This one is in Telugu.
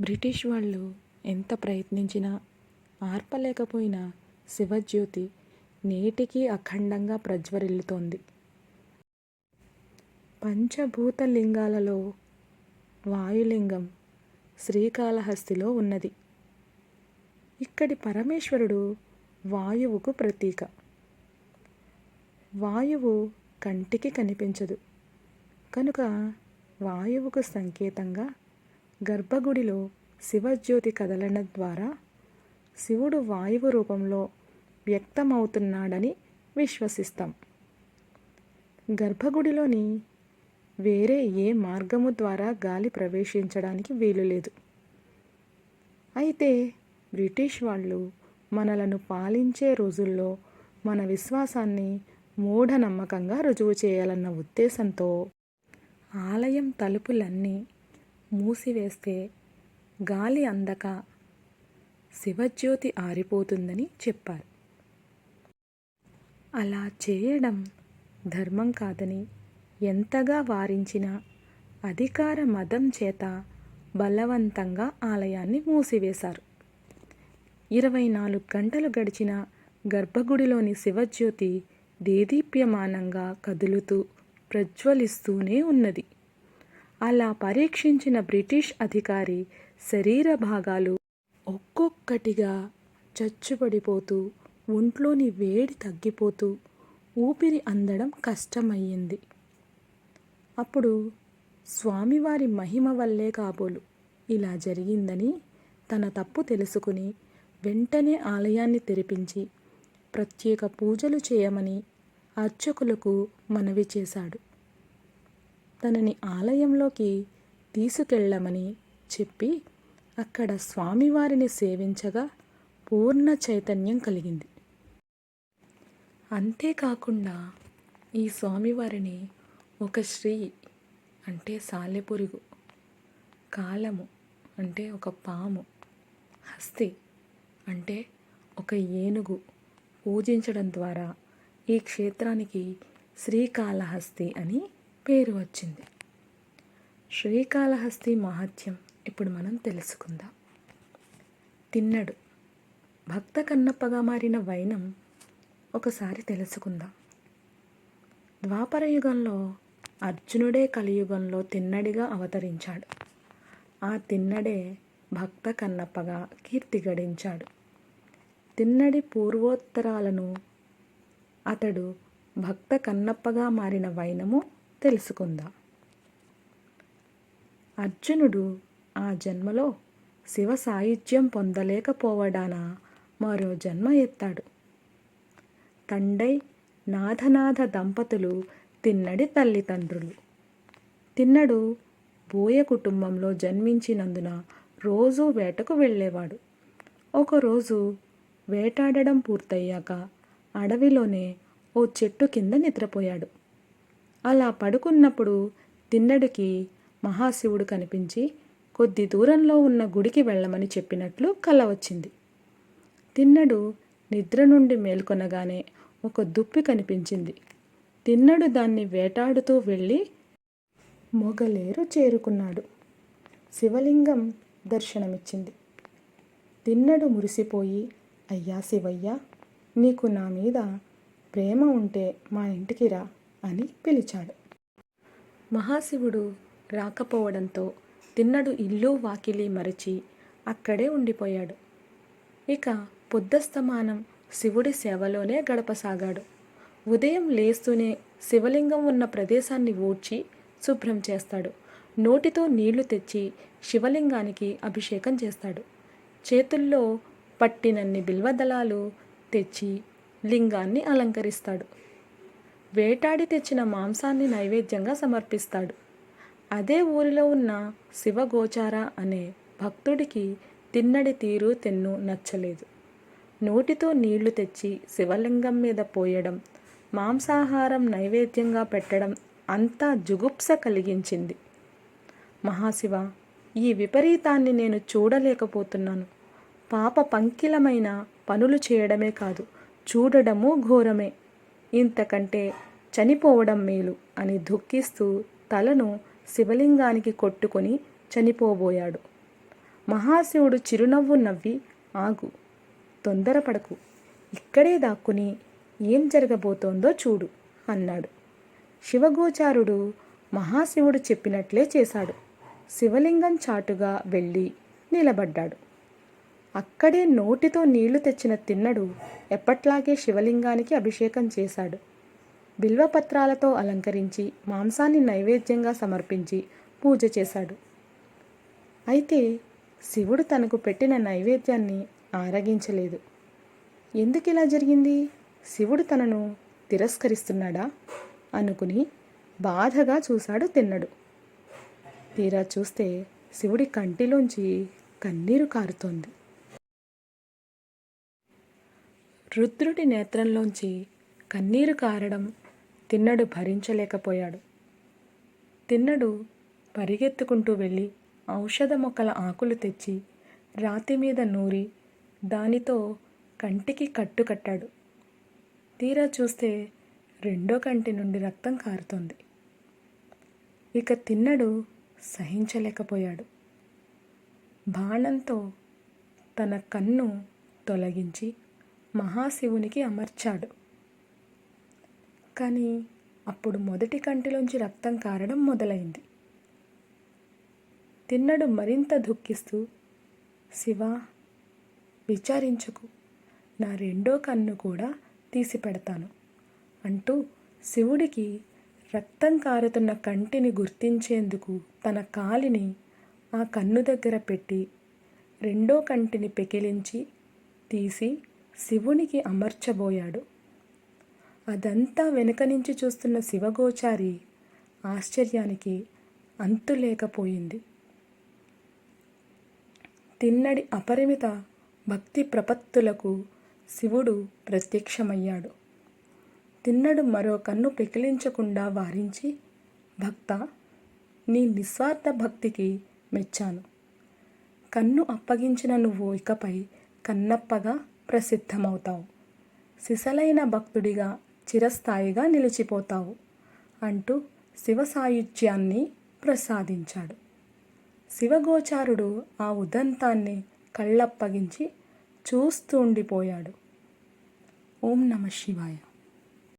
బ్రిటిష్ వాళ్ళు ఎంత ప్రయత్నించినా ఆర్పలేకపోయినా శివజ్యోతి నేటికీ అఖండంగా ప్రజ్వరిల్లుతోంది. పంచభూత లింగాలలో వాయులింగం శ్రీకాళహస్తిలో ఉన్నది. ఇక్కడి పరమేశ్వరుడు వాయువుకు ప్రతీక. వాయువు కంటికి కనిపించదు. కనుక వాయువుకు సంకేతంగా గర్భగుడిలో శివజ్యోతి కదలడం ద్వారా శివుడు వాయువు రూపంలో వ్యక్తమవుతున్నాడని విశ్వసిస్తాం. గర్భగుడిలోని వేరే ఏ మార్గము ద్వారా గాలి ప్రవేశించడానికి వీలు లేదు. అయితే బ్రిటిష్ వాళ్ళు మనలను పాలించే రోజుల్లో మన విశ్వాసాన్ని మూఢనమ్మకంగా రుజువు చేయాలన్న ఉద్దేశంతో ఆలయం తలుపులన్నీ మూసివేస్తే గాలి అందక శివజ్యోతి ఆరిపోతుందని చెప్పారు. అలా చేయడం ధర్మం కాదని ఎంతగా వారించినా అధికార మదం చేత బలవంతంగా ఆలయాన్ని మూసివేశారు. ఇరవై నాలుగు గంటలు గడిచిన గర్భగుడిలోని శివజ్యోతి దేదీప్యమానంగా కదులుతూ ప్రజ్వలిస్తూనే ఉన్నది. అలా పరీక్షించిన బ్రిటిష్ అధికారి శరీర భాగాలు ఒక్కొక్కటిగా చచ్చుపడిపోతూ ఒంట్లోని వేడి తగ్గిపోతూ ఊపిరి అందడం కష్టమయ్యింది. అప్పుడు స్వామివారి మహిమ వల్లే కాబోలు. ఇలా జరిగిందని తన తప్పు తెలుసుకుని వెంటనే ఆలయాన్ని తెరిపించి ప్రత్యేక పూజలు చేయమని అర్చకులకు మనవి చేశాడు. తనని ఆలయంలోకి తీసుకెళ్ళమని చెప్పి అక్కడ స్వామివారిని సేవించగా పూర్ణ చైతన్యం కలిగింది. అంతేకాకుండా ఈ స్వామివారిని ఒక శ్రీ అంటే సాలెపురుగు కాలము అంటే ఒక పాము హస్తి అంటే ఒక ఏనుగు పూజించడం ద్వారా ఈ క్షేత్రానికి శ్రీకాళహస్తి అని పేరు వచ్చింది. శ్రీకాళహస్తి మహత్యం ఇప్పుడు మనం తెలుసుకుందాం. తిన్నడు. భక్త కన్నప్పగా మారిన వైనం ఒకసారి తెలుసుకుందాం. ద్వాపర యుగంలో అర్జునుడే కలియుగంలో తిన్నడిగా అవతరించాడు. ఆ తిన్నడే భక్త కన్నప్పగా కీర్తి గడించాడు. తిన్నడి పూర్వోత్తరాలను అతడు భక్త కన్నప్పగా మారిన వైనము తెలుసుకుందాం. అర్జునుడు ఆ జన్మలో శివ సాయుధ్యం పొందలేకపోవడాన మరో జన్మ ఎత్తాడు. తండై నాథనాథ దంపతులు తిన్నడి తల్లిదండ్రులు. తిన్నడు బోయ కుటుంబంలో జన్మించినందున రోజు వేటకు వెళ్ళేవాడు. ఒకరోజు వేటాడడం పూర్తయ్యాక అడవిలోనే ఓ చెట్టు కింద నిద్రపోయాడు. అలా పడుకున్నప్పుడు తిన్నడికి మహాశివుడు కనిపించి కొద్ది దూరంలో ఉన్న గుడికి వెళ్ళమని చెప్పినట్లు కల వచ్చింది. తిన్నడు నిద్ర నుండి మేల్కొనగానే ఒక దుప్పి కనిపించింది. తిన్నడు దాన్ని వేటాడుతూ వెళ్ళి మొగలేరు చేరుకున్నాడు. శివలింగం దర్శనమిచ్చింది. తిన్నడు మురిసిపోయి అయ్యా శివయ్య నీకు నా మీద ప్రేమ ఉంటే మా ఇంటికి రా. అని పిలిచాడు. మహాశివుడు రాకపోవడంతో తిన్నడు ఇల్లు వాకిలి మరచి అక్కడే ఉండిపోయాడు. ఇక పొద్దస్తమానం శివుడి సేవలోనే గడపసాగాడు. ఉదయం లేస్తూనే శివలింగం ఉన్న ప్రదేశాన్ని ఊడ్చి శుభ్రం చేస్తాడు. నోటితో నీళ్ళు తెచ్చి శివలింగానికి అభిషేకం చేస్తాడు. చేతుల్లో పట్టినన్ని బిల్వదళాలు తెచ్చి లింగాన్ని అలంకరిస్తాడు. వేటాడి తెచ్చిన మాంసాన్ని నైవేద్యంగా సమర్పిస్తాడు. అదే ఊరిలో ఉన్న శివగోచార అనే భక్తుడికి తిన్నడి తీరు తెన్ను నచ్చలేదు. నోటితో నీళ్ళు తెచ్చి శివలింగం మీద పోయడం మాంసాహారం నైవేద్యంగా పెట్టడం అంతా జుగుప్స కలిగించింది. మహాశివ ఈ విపరీతాన్ని నేను చూడలేకపోతున్నాను. పాప పంకిలమైన పనులు చేయడమే కాదు చూడడము ఘోరమే. ఇంతకంటే చనిపోవడం మేలు అని దుఃఖిస్తూ తలను శివలింగానికి కొట్టుకొని చనిపోబోయాడు. మహాశివుడు చిరునవ్వు నవ్వి ఆగు తొందరపడకు. ఇక్కడే దాక్కుని ఏం జరగబోతోందో చూడు అన్నాడు. శివగోచారుడు మహాశివుడు చెప్పినట్లే చేశాడు. శివలింగం చాటుగా వెళ్ళి నిలబడ్డాడు. అక్కడే నోటితో నీళ్ళు తెచ్చిన తిన్నడు ఎప్పట్లాగే శివలింగానికి అభిషేకం చేశాడు. బిల్వపత్రాలతో అలంకరించి మాంసాన్ని నైవేద్యంగా సమర్పించి పూజ చేశాడు. అయితే శివుడు తనకు పెట్టిన నైవేద్యాన్ని ఆరగించలేదు. ఎందుకు ఇలా జరిగింది? శివుడు తనను తిరస్కరిస్తున్నాడా? అనుకుని బాధగా చూశాడు తిన్నడు. తీరా చూస్తే శివుడి కంటిలోంచి కన్నీరు కారుతోంది. రుద్రుడి నేత్రంలోంచి కన్నీరు కారడం తిన్నడు భరించలేకపోయాడు. తిన్నడు పరిగెత్తుకుంటూ వెళ్ళి ఔషధ మొక్కల ఆకులు తెచ్చి రాతి మీద నూరి దానితో కంటికి కట్టు కట్టాడు. తీరా చూస్తే రెండో కంటి నుండి రక్తం కారుతోంది. ఇక తిన్నడు సహించలేకపోయాడు. బాణంతో తన కన్ను తొలగించి మహాశివునికి అమర్చాడు. కానీ అప్పుడు మొదటి కంటిలోంచి రక్తం కారడం మొదలైంది. తిన్నడు మరింత దుఃఖిస్తూ శివ విచారించకు నా రెండో కన్ను కూడా తీసి పెడతాను అంటూ శివుడికి రక్తం కారుతున్న కంటిని గుర్తించేందుకు తన కాలిని ఆ కన్ను దగ్గర పెట్టి రెండో కంటిని పెకిలించి తీసి శివునికి అమర్చబోయాడు. అదంతా వెనుక నుంచి చూస్తున్న శివగోచారి ఆశ్చర్యానికి అంతు లేకపోయింది తిన్నడి అపరిమిత భక్తి ప్రపత్తులకు శివుడు ప్రత్యక్షమయ్యాడు. తిన్నడు మరో కన్ను పెకిలించకుండా వారించి భక్త నీ నిస్వార్థ భక్తికి మెచ్చాను. కన్ను అప్పగించిన నువ్వు ఇకపై కన్నప్పగా ప్రసిద్ధమవుతావు. సిసలైన భక్తుడిగా చిరస్థాయిగా నిలిచిపోతావు అంటూ శివ సాయుధ్యాన్ని ప్రసాదించాడు. శివగోచారుడు ఆ ఉదంతాన్ని కళ్ళప్పగించి చూస్తూ ఉండిపోయాడు ఓం నమ శివాయ.